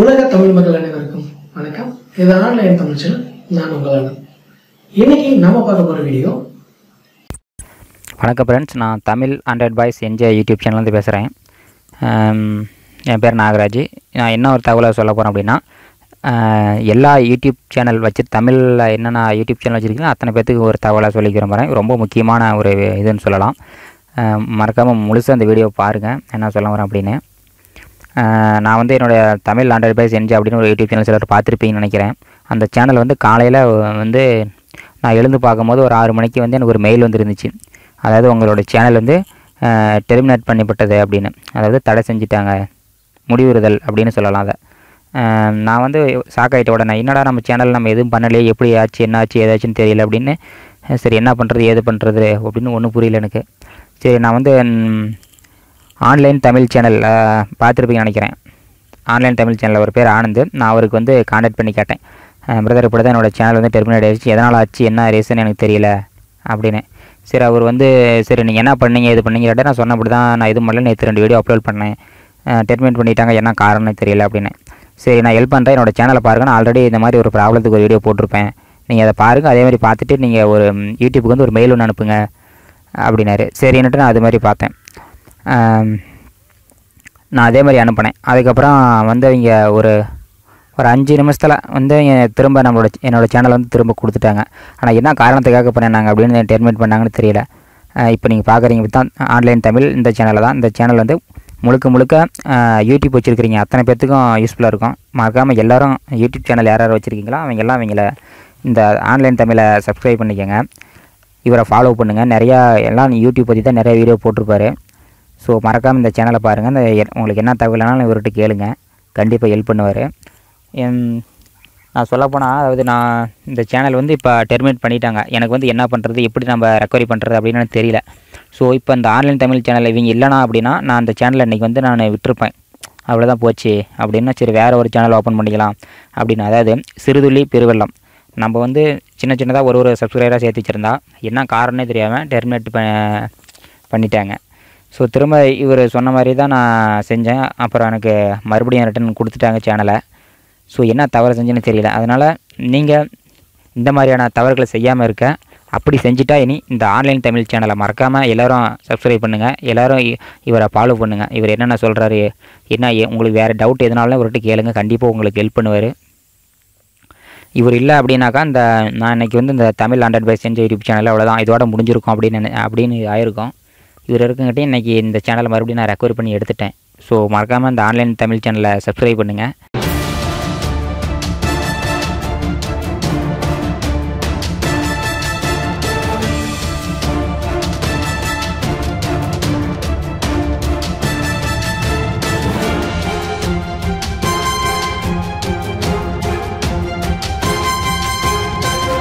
உலக தமிழ் மக்கள் அனைவருக்கும் வணக்கம். இது ஆன்லைன் தமிழ் சேனல். நான் உங்கள் இன்னைக்கு நம்ம பார்க்க போற வீடியோ வணக்கம் ஃப்ரெண்ட்ஸ் நான் Tamil hundred boys enjoy YouTube சேனல்லேருந்து பேசுகிறேன் என் பேர் நாகராஜ். நான் என்ன ஒரு தகவலை சொல்ல போகிறேன் அப்படின்னா எல்லா யூடியூப் சேனல் வச்சு தமிழில் என்னென்ன யூடியூப் சேனல் வச்சுருக்கீங்களோ அத்தனை பேர்த்துக்கு ஒரு தகவலை சொல்லிக்கிற மாதிரி ரொம்ப முக்கியமான ஒரு இதுன்னு சொல்லலாம். மறக்காமல் முழுசாக அந்த வீடியோ பாருங்கள் என்ன சொல்ல வரேன் அப்படின்னு. நான் வந்து என்னுடைய தமிழ் ஹண்ட்ரட் பைஸ் என்ஜி அப்படின்னு ஒரு யூடியூப் சேனல் சிலர் பார்த்துருப்பீங்கன்னு நினைக்கிறேன். அந்த சேனல் வந்து காலையில் வந்து நான் எழுந்து பார்க்கும்போது ஒரு ஆறு மணிக்கு வந்து எனக்கு ஒரு மெயில் வந்துருந்துச்சு. அதாவது உங்களோட சேனல் வந்து டெர்மினேட் பண்ணப்பட்டது அப்படின்னு. அதாவது தடை செஞ்சுட்டாங்க. முடிவுறுதல் அப்படின்னு சொல்லலாம் அதை. நான் வந்து சாக்காயிட்ட உடனே என்னடா நம்ம சேனல் நம்ம எதுவும் பண்ணலையே? எப்படி ஆச்சு? என்ன ஆச்சு ஏதாச்சுன்னு தெரியல அப்படின்னு. சரி என்ன பண்ணுறது ஏது பண்ணுறது அப்படின்னு ஒன்றும் புரியல எனக்கு. சரி நான் வந்து ஆன்லைன் தமிழ் சேனல் பார்த்துருப்பீங்கன்னு நினைக்கிறேன். ஆன்லைன் தமிழ் சேனலில் ஒரு பேர் ஆனந்த். நான் அவருக்கு வந்து காண்டாக்ட் பண்ணி கேட்டேன். பிரதர் இப்படி தான் என்னோட சேனல் வந்து டெர்மினேட் ஆகிடுச்சு எதனால் ஆச்சு? என்ன ரீசன் எனக்கு தெரியல. அப்படின்னு. சரி அவர் வந்து சரி நீங்கள் என்ன பண்ணீங்க? இது பண்ணீங்க கேட்டால் நான் சொன்னபடி தான் நான் இது பண்ணல. நேற்று ரெண்டு வீடியோ அப்லோட் பண்ணேன். டெர்மினேட் பண்ணிட்டாங்க. என்ன காரணம்னு தெரியல அப்படின்னு. சரி நான் ஹெல்ப் பண்ணுறேன் என்னோடய சேனலை பாருங்கள் நான் ஆல்ரெடி இந்த மாதிரி ஒரு ப்ராப்ளத்துக்கு ஒரு வீடியோ போட்டிருப்பேன். நீங்கள் அதை பாருங்கள் அதே மாதிரி பார்த்துட்டு நீங்கள் ஒரு யூடியூப்புக்கு வந்து ஒரு மெயில் ஒன்று அனுப்புங்க. அப்படின்னாரு. சரின்னுட்டு நான் அது மாதிரி பார்த்தேன். நான் அதே மாதிரி அனுப்பினேன். அதுக்கப்புறம் வந்து அவங்க ஒரு ஒரு அஞ்சு நிமிஷத்தில் வந்து திரும்ப நம்மளோட என்னோடய சேனல் வந்து திரும்ப கொடுத்துட்டாங்க. ஆனால் என்ன காரணத்துக்காக பண்ணினாங்க அப்படின்னு டெர்மினேட் பண்ணாங்கன்னு தெரியல. இப்போ நீங்கள் பார்க்குறீங்க தான் ஆன்லைன் தமிழ் இந்த சேனலில் தான். இந்த சேனல் வந்து முழுக்க முழுக்க யூடியூப் வச்சுருக்கிறீங்க. அத்தனை பேர்த்துக்கும் யூஸ்ஃபுல்லாக இருக்கும். மறக்காமல் எல்லோரும் யூடியூப் சேனல் யார் யார் வச்சுருக்கீங்களோ அவங்க எல்லாம் அவங்கள இந்த ஆன்லைன் தமிழை சப்ஸ்கிரைப் பண்ணிக்கோங்க. இவரை ஃபாலோ பண்ணுங்கள் நிறையா எல்லாம் யூடியூப் பற்றி தான் நிறைய வீடியோ போட்டிருப்பாரு. ஸோ மறக்காமல் இந்த சேனலை பாருங்கள் இந்த எ- உங்களுக்கு என்ன தகவல்னாலும் இவர்கிட்ட கேளுங்க. கண்டிப்பாக ஹெல்ப் பண்ணுவார். நான் சொல்லப்போனால் அதாவது நான் இந்த சேனல் வந்து இப்போ டெர்மினேட் பண்ணிட்டாங்க. எனக்கு வந்து என்ன பண்ணுறது எப்படி நம்ம ரெக்கவரி பண்ணுறது அப்படின்னு எனக்கு தெரியல. ஸோ இப்போ இந்த ஆன்லைன் தமிழ் சேனல் இவங்க இல்லைனா அப்படின்னா நான் அந்த சேனலை இன்றைக்கி வந்து நான் விட்டுருப்பேன். அவ்வளோதான் போச்சு. அப்படின்னா சரி வேறு ஒரு சேனல் ஓப்பன் பண்ணிக்கலாம். அப்படின்னு. அதாவது சிறுதுளி பெருவெள்ளம். நம்ம வந்து சின்ன சின்னதாக ஒரு ஒரு சப்ஸ்கிரைபராக சேர்த்து வச்சுருந்தா என்ன காரணமே தெரியாமல் டெர்மினேட் ப பண்ணிட்டாங்க. ஸோ திரும்ப இவர் சொன்ன மாதிரி தான் நான் செஞ்சேன். அப்புறம் எனக்கு மறுபடியும் ரிட்டன் கொடுத்துட்டாங்க சேனலை ஸோ என்ன தவறு செஞ்சேன்னு தெரியல. அதனால் நீங்கள் இந்த மாதிரியான தவறுகளை செய்யாமல் இருக்க. அப்படி செஞ்சுட்டா இனி இந்த ஆன்லைன் தமிழ் சேனலை மறக்காமல் எல்லோரும் சப்ஸ்கிரைப் பண்ணுங்கள் எல்லோரும் இவரை ஃபாலோ பண்ணுங்கள் இவர் என்னென்ன சொல்கிறாரு என்ன ஏ- உங்களுக்கு வேறு டவுட் எதனாலும் இவர்கிட்ட கேளுங்க. கண்டிப்பாக உங்களுக்கு ஹெல்ப் பண்ணுவார். இவர் இல்லை அப்படின்னாக்கா இந்த நான் இன்னைக்கு வந்து இந்த தமிழ் ஹண்ட்ரட் பை செஞ்ச யூடியூப் சேனல் அவ்வளோதான் இதோட முடிஞ்சிருக்கும் அப்படின்னு அப்படின்னு ஆயிருக்கும். இவர் இருக்குங்கிட்டே இன்றைக்கி இந்த சேனலை மறுபடியும் நான் ரெக்கவர் பண்ணி எடுத்துட்டேன். ஸோ மறக்காமல் இந்த ஆன்லைன் தமிழ் சேனலை சப்ஸ்கிரைப் பண்ணுங்கள்